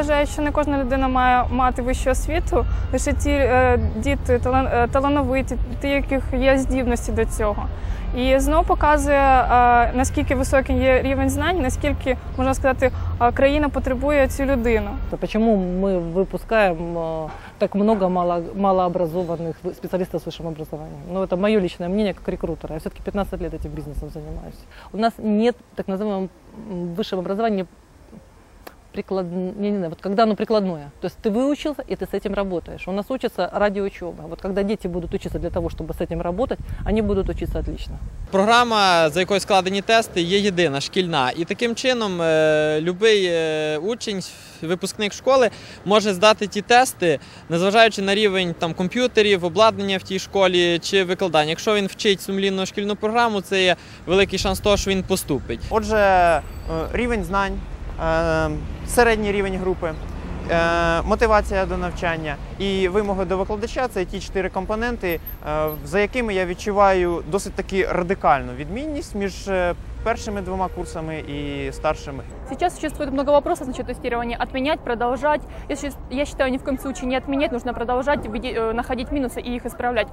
вважаю, що не кожна людина має мати вищу освіту, лише ті е, діти талан- е, талановиті, ті, яких є здібності до цього. І знову показує, е, наскільки високий є рівень знань, наскільки можна сказати, е, країна потребує цю людину. То Почему мы выпускаем э, так много мало, малообразованных вы- специалистов с высшим образованием? Ну, это мое личное мнение как рекрутера. Я все-таки 15 лет этим бизнесом занимаюсь. У нас нет так называемого м, высшего образования приклад... не, не, знаю, вот когда оно прикладное. То есть ты выучился, и ты с этим работаешь. У нас учатся ради учебы. Вот когда дети будут учиться для того, чтобы с этим работать, они будут учиться отлично. Програма, за якою складені тести, є єдина шкільна. І таким чином е, любий е, учень, випускник школи може здати ті тести, незважаючи на рівень там, комп'ютерів, обладнання в тій школі чи викладання. Якщо він вчить сумлінну шкільну програму, це є великий шанс того, що він поступить. Отже, е, рівень знань, е, середній рівень групи, е, мотивація до навчання і вимоги до викладача це ті чотири компоненти, е, за якими я відчуваю досить таки радикальну відмінність між е, першими двома курсами і старшими. Сейчас существует много вопросов насчет тестирования. Отменять, продолжать. Я, считаю, ни в коем случае не отменять, нужно продолжать, э, находить минусы и их исправлять.